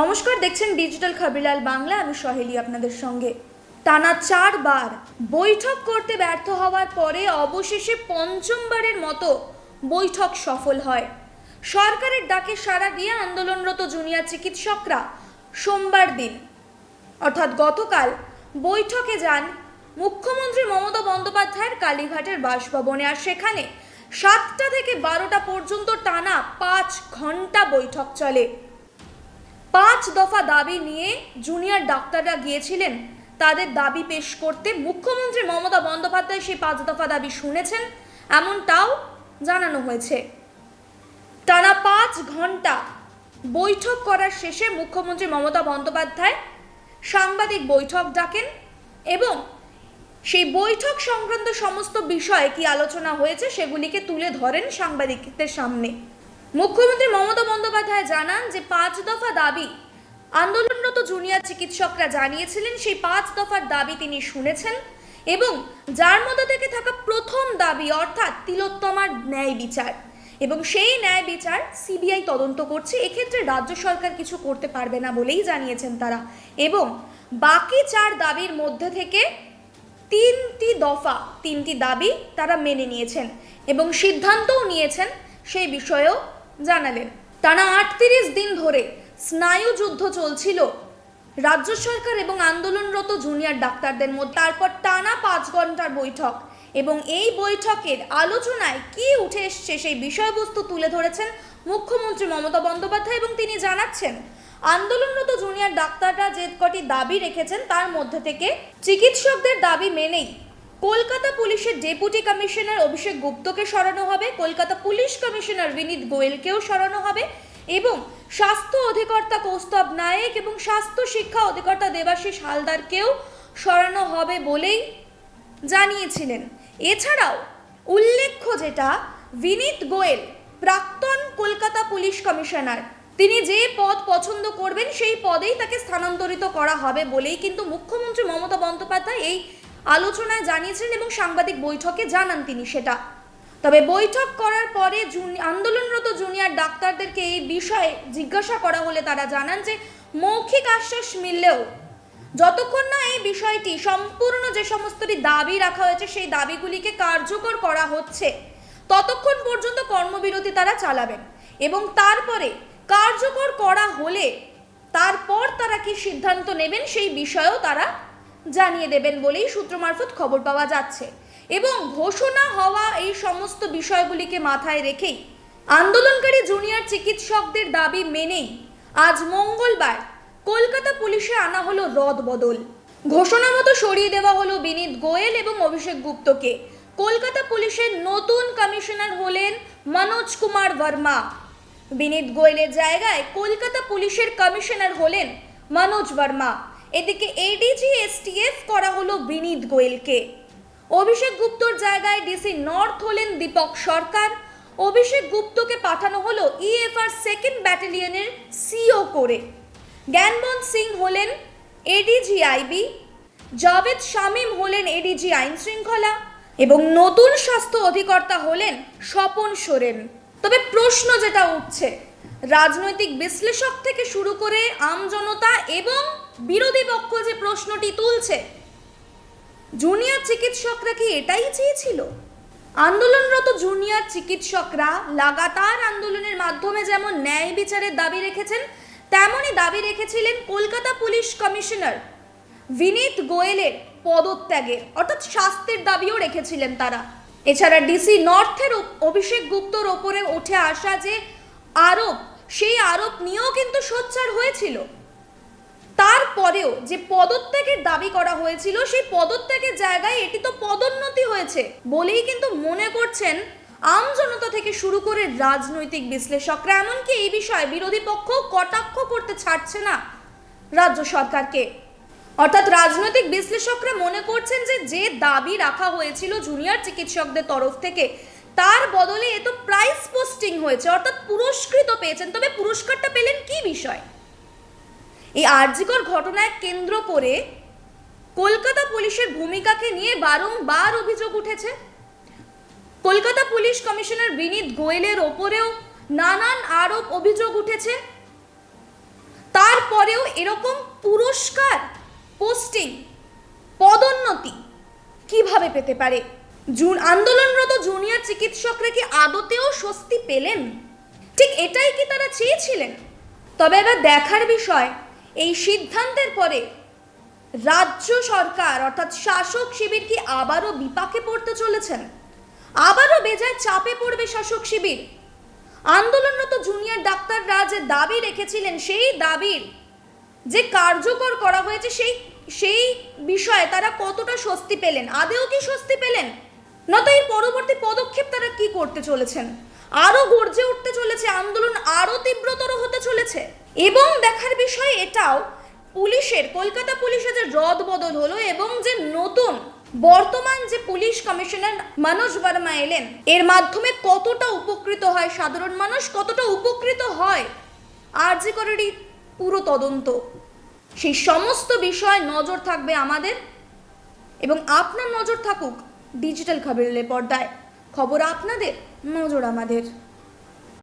নমস্কার, দেখছেন ডিজিটাল খাবিলাল বাংলা আমি সহেলি আপনাদের সঙ্গে। টানা চারবার বৈঠক করতে ব্যর্থ হওয়ার পরে অবশেষে পঞ্চমবারের মতো বৈঠক সফল হয়। সরকারের ডাকে সাড়া দিয়ে আন্দোলনরত জুনিয়র চিকিৎসকরা সোমবার দিন, অর্থাৎ গতকাল, বৈঠকে যান মুখ্যমন্ত্রী মমতা বন্দ্যোপাধ্যায়ের কালীঘাটের বাসভবনে। আর সেখানে সাতটা থেকে বারোটা পর্যন্ত টানা পাঁচ ঘণ্টা বৈঠক চলে। পাঁচ দফা দাবি নিয়ে জুনিয়র ডাক্তাররা গিয়েছিলেন। তাদের দাবি পেশ করতে মুখ্যমন্ত্রী মমতা বন্দ্যোপাধ্যায় সেই পাঁচ দফা দাবি শুনেছেন, এমনটাও জানানো হয়েছে। টানা পাঁচ ঘণ্টা বৈঠক করার শেষে মুখ্যমন্ত্রী মমতা বন্দ্যোপাধ্যায় সাংবাদিক বৈঠক ডাকেন এবং সেই বৈঠক সংক্রান্ত সমস্ত বিষয়ে কি আলোচনা হয়েছে সেগুলিকে তুলে ধরেন সাংবাদিকদের সামনে। মুখ্যমন্ত্রী মমতা বন্দ্যোপাধ্যায় জানান যে পাঁচ দফা দাবি আন্দোলনরত জুনিয়র চিকিৎসকরা জানিয়েছিলেন, সেই পাঁচ দফার দাবি তিনি শুনেছেন এবং যার মধ্যে থেকে থাকা প্রথম দাবি অর্থাৎ তিলোত্তমার ন্যায় বিচার এবং সেই ন্যায় বিচার সিবিআই তদন্ত করছে। এক্ষেত্রে রাজ্য সরকার কিছু করতে পারবে না বলেই জানিয়েছেন তারা এবং বাকি চার দাবির মধ্যে থেকে তিনটি দফা, তিনটি দাবি তারা মেনে নিয়েছেন এবং সিদ্ধান্তও নিয়েছেন সেই বিষয়েও জানালেন। টানা আটত্রিশ দিন ধরে স্নায়ু যুদ্ধ চলছিল। রাজ্য সরকার এবং আন্দোলনরত জুনিয়র ডাক্তারদের মধ্যে তারপর টানা পাঁচ ঘণ্টার বৈঠক এবং এই বৈঠকের আলোচনায় কি উঠে এসছে সেই বিষয়বস্তু তুলে ধরেছেন মুখ্যমন্ত্রী মমতা বন্দ্যোপাধ্যায় এবং তিনি জানাচ্ছেন, আন্দোলনরত জুনিয়র ডাক্তাররা যে কটি দাবি রেখেছেন তার মধ্যে থেকে চিকিৎসকদের দাবি মেনেই কলকাতা পুলিশের ডেপুটি কমিশনার অভিষেক গুপ্তকে সরানো হবে, কলকাতা পুলিশ কমিশনার বিনীত গোয়েলকেও সরানো হবে এবং স্বাস্থ্য অধিকর্তা কৌস্তব নায়েক এবং স্বাস্থ্য শিক্ষা অধিকর্তা দেবাশিস হালদারকেও সরানো হবে বলেই জানিয়েছিলেন। এছাড়াও উল্লেখ্য যেটা, বিনীত গোয়েল, প্রাক্তন কলকাতা পুলিশ কমিশনার, তিনি যে পদ পছন্দ করবেন সেই পদেই তাকে স্থানান্তরিত করা হবে বলেই কিন্তু মুখ্যমন্ত্রী মমতা বন্দ্যোপাধ্যায় এই আলোচনায় জানিয়েছিলেন এবং সাংবাদিক বৈঠকে জানান তিনি সেটা। তবে বৈঠক করার পরে আন্দোলনরত জুনিয়র ডাক্তারদেরকে এই বিষয়ে জিজ্ঞাসা করা হলে তারা জানান যে মৌখিক আশ্বাস মিললেও যতক্ষণ না এই বিষয়টি সম্পূর্ণ যে সমস্তটি দাবি রাখা হয়েছে সেই দাবিগুলিকে কার্যকর করা হচ্ছে, ততক্ষণ পর্যন্ত কর্মবিরতি তারা চালাবেন এবং তারপরে কার্যকর করা হলে তারপর তারা কি সিদ্ধান্ত নেবেন সেই বিষয়েও তারা জানিয়ে দেবেন বলেই সূত্র মারফত খবর পাওয়া যাচ্ছে। এবং ঘোষণা হওয়া এই সমস্ত বিষয়গুলিকে মাথায় রেখেই আন্দোলনকারী জুনিয়র চিকিৎসকদের দাবি মেনেই আজ মঙ্গলবার কলকাতা পুলিশে আনা হলো রদ বদল। ঘোষণা মতো সরিয়ে দেওয়া হলো বিনীত গোয়েল এবং অভিষেক গুপ্তকে। কলকাতা পুলিশের নতুন কমিশনার হলেন মনোজ কুমার বর্মা বিনীত গোয়েলের জায়গায় কলকাতা পুলিশের কমিশনার হলেন মনোজ বর্মা এদিকে এডিজি এসটিএফ করা হলো বিনীত গোয়েলকে। অভিষেক গুপ্তর জায়গায় ডিসি নর্থ হলেন দীপক সরকার। অভিষেক গুপ্তকে পাঠানো হলো ইএফআর সেকেন্ড ব্যাটালিয়নের সিও করে। জ্ঞানবন সিং হলেন এডিজি আইবি জাভেদ শামীম হলেন এডিজি আইন শৃঙ্খলা এবং নতুন স্বাস্থ্য অধিকর্তা হলেন স্বপন সোরেন। তবে প্রশ্ন যেটা উঠছে রাজনৈতিক বিশ্লেষক থেকে শুরু করে আমজনতা এবং বিরোধী পক্ষ যে প্রশ্নটি তুলছে, জুনিয়র চিকিৎসকরা কি এটাই চেয়েছিল? আন্দোলনরত জুনিয়র চিকিৎসকরা লাগাতার আন্দোলনের মাধ্যমে যেমন ন্যায় বিচারের দাবি রেখেছেন, তেমনই দাবি রেখেছিলেন কলকাতা পুলিশ কমিশনার বিনীত গোয়েলের পদত্যাগের অর্থাৎ শাস্তির দাবিও রেখেছিলেন তারা। এছাড়া ডিসি নর্থের অভিষেক গুপ্তর ওপরে উঠে আসা যে আরোপ সেই আরোপ নিয়েও কিন্তু সোচ্চার হয়েছিল। তারপরেও যে পদত্যাগের দাবি করা হয়েছিল, সেই পদত্যাগের জায়গায় এটি তো পদোন্নতি হয়েছে বলেই কিন্তু মনে করছেন আম জনতা থেকে শুরু করে রাজনৈতিক বিশ্লেষকরা। এমনকি এই বিষয়ে বিরোধী পক্ষ কটাক্ষ করতে ছাড়ছে না রাজ্য সরকারকে। অর্থাৎ রাজনৈতিক বিশ্লেষকরা মনে করছেন যে যে দাবি রাখা হয়েছিল জুনিয়র চিকিৎসকদের তরফ থেকে তার বদলে এ তো প্রাইস পোস্টিং হয়েছে, অর্থাৎ পুরস্কৃত পেয়েছেন। তবে পুরস্কারটা পেলেন কি বিষয়? এই আর্জিকর ঘটনায় কেন্দ্র করে কলকাতা পুলিশের ভূমিকাকে নিয়ে বারংবার অভিযোগ উঠেছে। কলকাতা পুলিশ কমিশনার বিনীত গোয়েলের ওপরেও নানান আরোপ, অভিযোগ উঠেছে। তারপরেও এরকম পুরস্কার পোস্টিং পদোন্নতি কীভাবে পেতে পারে? জুন আন্দোলনরত জুনিয়র চিকিৎসকরা কি আদতেও স্বস্তি পেলেন? ঠিক এটাই কি তারা চেয়েছিলেন? তবে এবার দেখার বিষয়, এই সিদ্ধান্তের পরে রাজ্য সরকার অর্থাৎ শাসক শিবির কি আবারও বিপাকে পড়তে চলেছেন? আবারও বেজায় চাপে পড়বে শাসক শিবির? আন্দোলনরত জুনিয়র ডাক্তাররা যে দাবি রেখেছিলেন, সেই দাবির যে কার্যকর করা হয়েছে, সেই সেই বিষয়ে তারা কতটা স্বস্তি পেলেন? আদেও কি স্বস্তি পেলেন? নত এর পরবর্তী পদক্ষেপ তারা কি করতে চলেছেন? আরও গর্জে উঠতে চলেছে, আন্দোলন আরও তীব্রতর হতে চলেছে। এবং দেখার বিষয় এটাও, পুলিশের, কলকাতা পুলিশে যে রদ বদল হলো এবং যে নতুন, বর্তমান যে পুলিশ কমিশনার মনোজ বর্মা এলেন, এর মাধ্যমে কতটা উপকৃত হয় সাধারণ মানুষ, কতটা উপকৃত হয় আর যে করেরই পুরো তদন্ত। সেই সমস্ত বিষয় নজর থাকবে আমাদের এবং আপনার নজর থাকুক ডিজিটাল খবরের পর্দায়। খবর আপনাদের নজর আমাদের।